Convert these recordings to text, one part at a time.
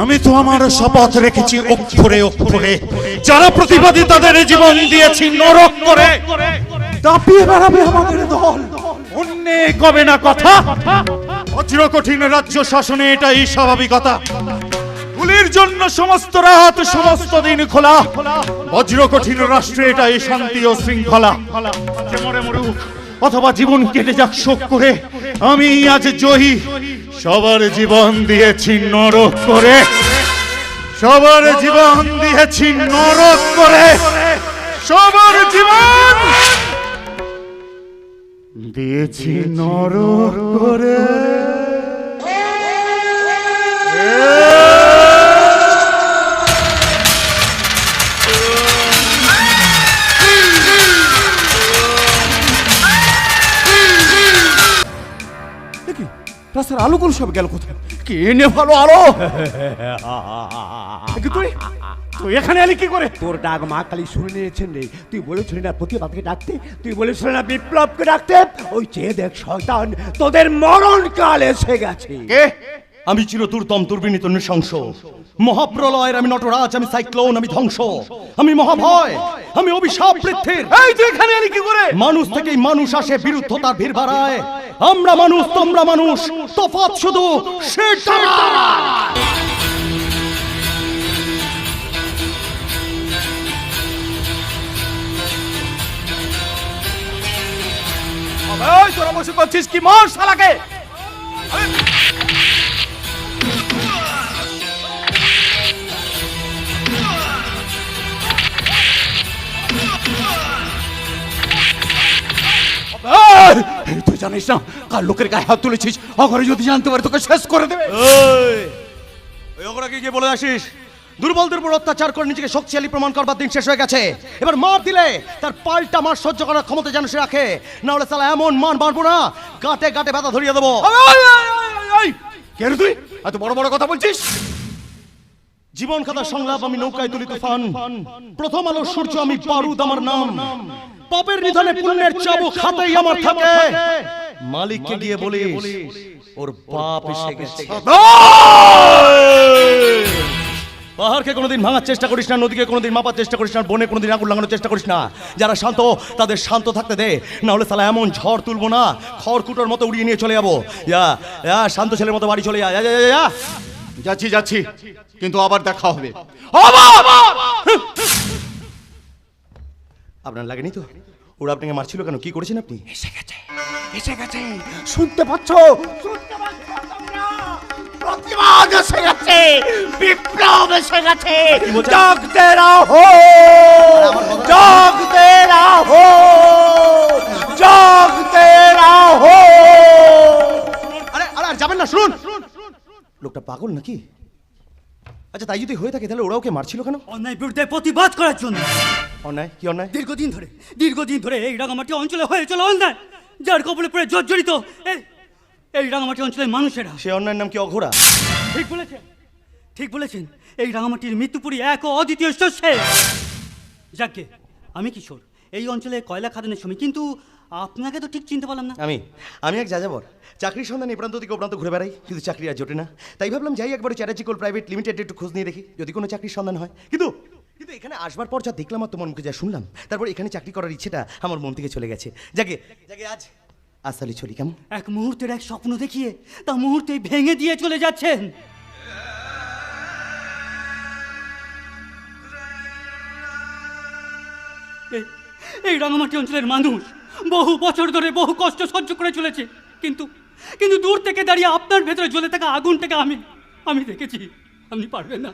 আমি তো আমার শপথ রেখেছি অক্ষরে অক্ষরে। যারা প্রতিবাদী তাদের জীবন দিয়েছি নরক করে। দাপিয়ে বেড়াবে আমাদের দল। অন্যে কবে না কথা? বজ্র কঠিন রাজ্য শাসনে এটাই স্বাভাবিকতা। গুলির জন্য সমস্ত রাত সমস্ত দিন খোলা। বজ্র কঠিন রাষ্ট্রে এটাই শান্তি ও শৃঙ্খলা। অথবা জীবন কেটে যাক শোক করে। আমি আজ জয়ী। সবার জীবন দিয়েছি নরক করে। সবার জীবন দিয়েছি নরক করে। সবার জীবন দিয়েছি নরক করে। রাস্তার আলোগুলো সব গেল কোথায়? কে নে ভালো আলো? তুই? তুই এখানে আলি কি করে? তোর ডাক মা কালী শুনে নিয়েছেন রে। তুই বলেছিলি না প্রতিবাদকে ডাকতে? তুই বলেছিলি না বিপ্লবকে ডাকতে? ওই চেয়ে দেখ শয়তান তোদের মরণ কাল এসে গেছে। কে? আমি চিরদুর্দম দুর্বিনীত নৃশংস। মহাপ্রলয়ের আমি নটরাজ আমি সাইক্লোন আমি ধ্বংস। আমি মহাভয় আমি অভিশাপ বৃদ্ধির এই তুই এখানে আলি কি করে? মানুষ থেকেই মানুষ আসে বিরুদ্ধতার ভিড় বাড়ায় আমরা মানুষ তোমরা মানুষ। তফাৎ শুধু সেটা তোরা বসে করছিস কি মর শালাকে? তুই জানিস না কার লোকের গায়ে হাত তুলেছিস অঘরে যদি জানতে পারে তোকে শেষ করে দেবে ওই ওগুলোকে গিয়ে বলে আসিস দুর্বলদের উপর অত্যাচার করে নিজেকে শক্তিশালী প্রমাণ করবার দিন শেষ হয়ে গেছে এবার মার দিলে তার পাল্টা মার সহ্য করার ক্ষমতা যেন সে রাখে না হলে সালা এমন মান মারবো না গাঁটে গাঁটে ব্যথা ধরিয়ে দেবো কে রে তুই এত বড় বড় কথা বলছিস জীবন খাতার সংলাপ আমি নৌকায় তুলি তুফান প্রথম আলো সূর্য আমি বারুদ আমার নাম। পাপের নিধনে পুণ্যের চাবুক হাতেই আমার থাকে। মালিককে গিয়ে বলিস ওর বাপ এসে গেছে। পাহাড়কে কোনোদিন ভাঙার চেষ্টা করিস না নদীকে কোনোদিন মাপার চেষ্টা করিস না বনে কোনোদিন আগুন লাগানোর চেষ্টা করিস না। যারা শান্ত তাদের শান্ত থাকতে দে। না হলে সালা এমন ঝড় তুলবো না খড়কুটোর মতো উড়িয়ে নিয়ে চলে যাব। যা শান্ত ছেলের মতো বাড়ি চলে যা। যাচ্ছি যাচ্ছি। কিন্তু আবার দেখা হবে। আপনার লাগেনি তো? ওরা আপনাকে মারছিল কেন? কি করেছেন আপনি? এসে গেছে এসে গেছে। শুনতে পাচ্ছ? প্রতিবাদ এসে গেছে বিপ্লব এসে গেছে। জাগতে রাহো জাগতে রাহো লোকটা পাগল নাকি? আচ্ছা তাই যদি হয়ে থাকে তাহলে ওরা ওকে মারছিল কেন? অন্যায় বিরুদ্ধে প্রতিবাদ করার জন্য। অন্যায়? কি অন্যায়? দীর্ঘদিন ধরে দীর্ঘদিন ধরে এই রাঙামাটি অঞ্চলে হয়ে চলে অন্যায়। যার কবলে পড়ে জর্জরিত এই এই রাঙামাটি অঞ্চলের মানুষেরা। সে অন্যায়ের নাম কি অঘোরা ঠিক বলেছেন ঠিক বলেছেন। এই রাঙামাটির মৃত্যুপুরী এক ও অদ্বিতীয় শস্যে যাকে আমি কিশোর এই অঞ্চলে কয়লা খাদানের শ্রমিক কিন্তু আপনাকে তো ঠিক চিনতে পারলাম না। আমি আমি এক যাযাবর। চাকরির সন্ধানে এ প্রান্ত থেকে ও প্রান্ত ঘুরে বেড়াই কিন্তু চাকরি আর জোটে না। তাই ভাবলাম যাই একবার চ্যাটার্জি কোল প্রাইভেট লিমিটেড একটু খোঁজ নিয়ে দেখি যদি কোনো চাকরির সন্ধান হয়। কিন্তু কিন্তু এখানে আসবার পর যা দেখলাম আর তোমার মুখে যা শুনলাম তারপর এখানে চাকরি করার ইচ্ছেটা আমার মন থেকে চলে গেছে। যাকে যাকে আজ আজ তাহলে চলি কেমন? এক মুহূর্তের এক স্বপ্ন দেখিয়ে তা মুহূর্তেই ভেঙে দিয়ে চলে যাচ্ছেন। এই- এই রাঙামাটি অঞ্চলের মানুষ। বহু বছর ধরে বহু কষ্ট সহ্য করে চলেছে। কিন্তু কিন্তু দূর থেকে দাঁড়িয়ে আপনার ভেতরে জ্বলে থাকা আগুনটাকে আমি আমি দেখেছি আপনি পারবেন না।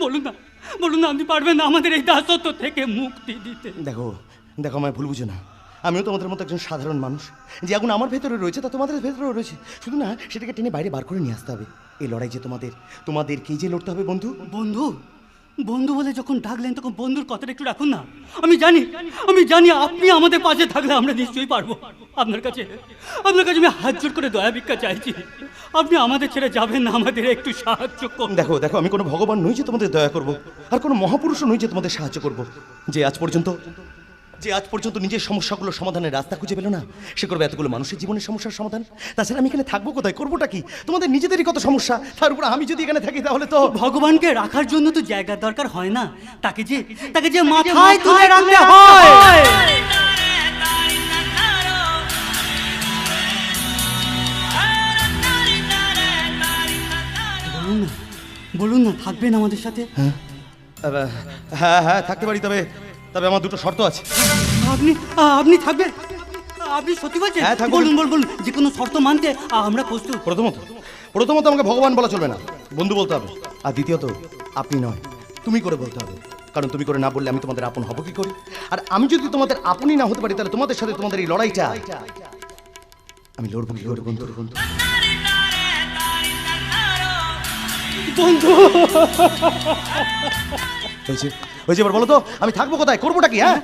বলুন না বলুন না আপনি পারবেন না আমাদের এই দাসত্ব থেকে মুক্তি দিতে। দেখো দেখো আমায় ভুল বুঝো না। আমিও তোমাদের মতো একজন সাধারণ মানুষ। যে আগুন আমার ভেতরে রয়েছে তা তোমাদের ভেতরেও রয়েছে। শুধু না সেটাকে টেনে বাইরে বার করে নিয়ে আসতে হবে। এই লড়াই যে তোমাদের তোমাদেরকেই যে লড়তে হবে বন্ধু? বন্ধু বন্ধু বলে যখন ডাকলেন, তখন বন্ধুর কথাটা একটু রাখুন না। আমি জানি আমি জানি আপনি আমাদের পাশে থাকলে আমরা নিশ্চয়ই পারব। আপনার কাছে আপনার কাছে আমি হাত জোর করে দয়া ভিক্ষা চাইছি। আপনি আমাদের ছেড়ে যাবেন না, আমাদের একটু সাহায্য করুন। দেখো দেখো, আমি কোনো ভগবান নই যে তোমাদের দয়া করব, আর কোনো মহাপুরুষও নই যে তোমাদের সাহায্য করব। যে আজ পর্যন্ত যে আজ পর্যন্ত নিজের সমস্যাগুলো সমাধানের রাস্তা খুঁজে পেল না সে করবে এতগুলো মানুষের জীবনের সমস্যার সমাধান? তাছাড়া আমি এখানে থাকব কোথায়? করবোটা কি? তোমাদের নিজেদেরই কত সমস্যা? তার উপর আমি যদি এখানে থাকি তাহলে তো ভগবানকে রাখার জন্য তো জায়গার দরকার হয় না। তাকে যে তাকে যে মাথায় তুলে রাখতে হয়। বলুন না বলুন না থাকবেন আমাদের সাথে? আহ, হ্যাঁ হ্যাঁ থাকতে পারি তবে তবে আমার দুটো শর্ত আছে। আপনি আপনি থাকবেন। আপনি সত্যি বলছেন? হ্যাঁ, থাকব। বলুন বলুন বলুন যে কোনো শর্ত মানতে আমরা প্রস্তুত। প্রথমত প্রথমত আমাকে ভগবান বলা চলবে না। বন্ধু বলতে হবে। আর দ্বিতীয়ত আপনি নয় তুমি করে বলতে হবে। কারণ তুমি করে না বললে আমি তোমাদের আপন হব কি করে? আর আমি যদি তোমাদের আপনই না হতে পারি তাহলে তোমাদের সাথে তোমাদের এই লড়াইটা আমি লড়বো কি করে বন্ধু? বন্ধু! বন্ধু হয়েছে এবার বলো তো আমি থাকব কোথায়? করবোটা কি হ্যাঁ?